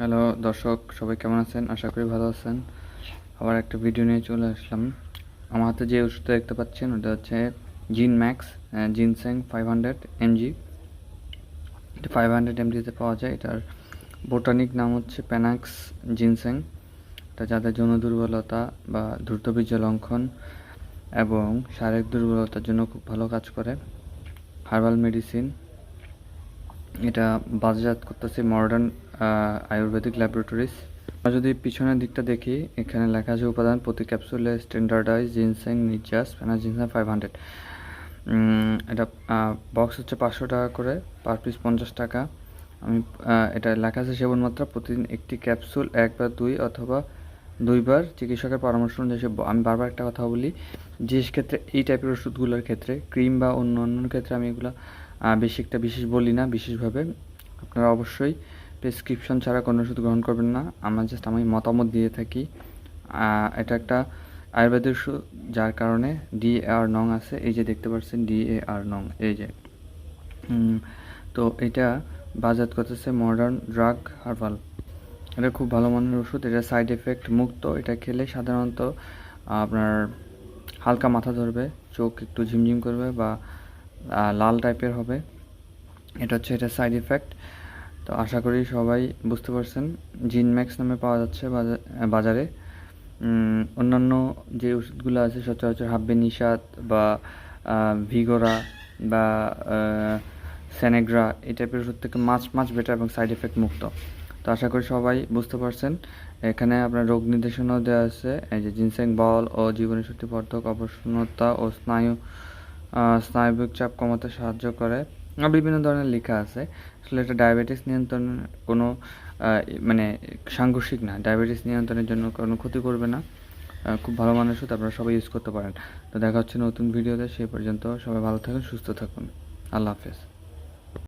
Hello, দর্শক, সবাই কেমন আছেন? আশা করি ভালো আছেন। আবার একটা ভিডিও নিয়ে চলে আসলাম। আমার হাতে যে ওষুধটা দেখতে পাচ্ছেন, ওটা হচ্ছে gin max ginseng five hundred mg এটা ফাইভ হান্ড্রেড এমজিতে পাওয়া যায়। এটার বোটানিক নাম হচ্ছে প্যানাক্স জিনসেং এটা যাদের যৌন দুর্বলতা বা দ্রুত বীর্য লঙ্ঘন এবং শারীরিক দুর্বলতার জন্য খুব ভালো কাজ করে। হার্বাল মেডিসিন এটা বাজারজাত করতেছে মডার্ন আয়ুর্বেদিক ল্যাবরেটরিজ আমরা যদি পিছনের দিকটা দেখি, এখানে লেখা আছে উপাদান প্রতি ক্যাপসুলে স্ট্যান্ডার্ডাইজ জিনসেং ফেনাস জিনসেং ফাইভ হান্ড্রেড এটা বক্স হচ্ছে পাঁচশো টাকা করে পার পিস পঞ্চাশ টাকা। আমি এটা লেখা আছে সেবন মাত্রা প্রতিদিন একটি ক্যাপসুল এক বা দুই অথবা দুইবার চিকিৎসকের পরামর্শ অনুযায়ী আমি বারবার একটা কথা বলি, যে ক্ষেত্রে এই টাইপের ওষুধগুলোর ক্ষেত্রে ক্রিম বা অন্য অন্য ক্ষেত্রে আমি এগুলো বেশি একটা বিশেষ বলি না, বিশেষভাবে। আপনারা অবশ্যই প্রেসক্রিপশন ছাড়া কোনো ওষুধ গ্রহণ করবেন না। আমরা জাস্ট আমি মতামত দিয়ে থাকি। এটা একটা আয়ুর্বেদের ওষুধ, যার কারণে ডি আর নং আছে। এই যে দেখতে পাচ্ছেন ডি এ আর নং, এই যে। তো এটা বাজার করতেছে মডার্ন ড্রাগ হার্বাল এটা খুব ভালো মানের ওষুধ। এটা সাইড এফেক্ট মুক্ত। এটা খেলে সাধারণত আপনার হালকা মাথা ধরবে, চোখ একটু ঝিমঝিম করবে বা লাল টাইপের হবে। এটা হচ্ছে এটা সাইড এফেক্ট তো আশা করি সবাই বুঝতে পারছেন। জিনম্যাক্স নামে পাওয়া যাচ্ছে বাজারে। অন্যান্য যে ওষুধগুলো আছে, সচরাচর হাব্বে নিষাদ বা ভিগোরা বা সেনেগ্রা এই টাইপের ওষুধ থেকে মাছ মাছ বেটার এবং সাইড এফেক্ট মুক্ত। তো আশা করি সবাই বুঝতে পারছেন। এখানে আপনার রোগ নির্দেশনাও দেওয়া আছে। এই যে জিনসেং বল ও জীবনী শক্তি বর্ধক অবসন্নতা ও স্নায়ু স্নায়বিক চাপ কমাতে সাহায্য করে। বিভিন্ন ধরনের লেখা আছে। আসলে এটা ডায়াবেটিস নিয়ন্ত্রণের কোনো মানে সাংঘর্ষিক না। ডায়াবেটিস নিয়ন্ত্রণের জন্য কোনো ক্ষতি করবে না। খুব ভালো মানুষও ওষুধ আপনারা সবাই ইউজ করতে পারেন। তো দেখা হচ্ছে নতুন ভিডিওতে সেই পর্যন্ত সবাই ভালো থাকুন, সুস্থ থাকুন। আল্লাহ হাফেজ।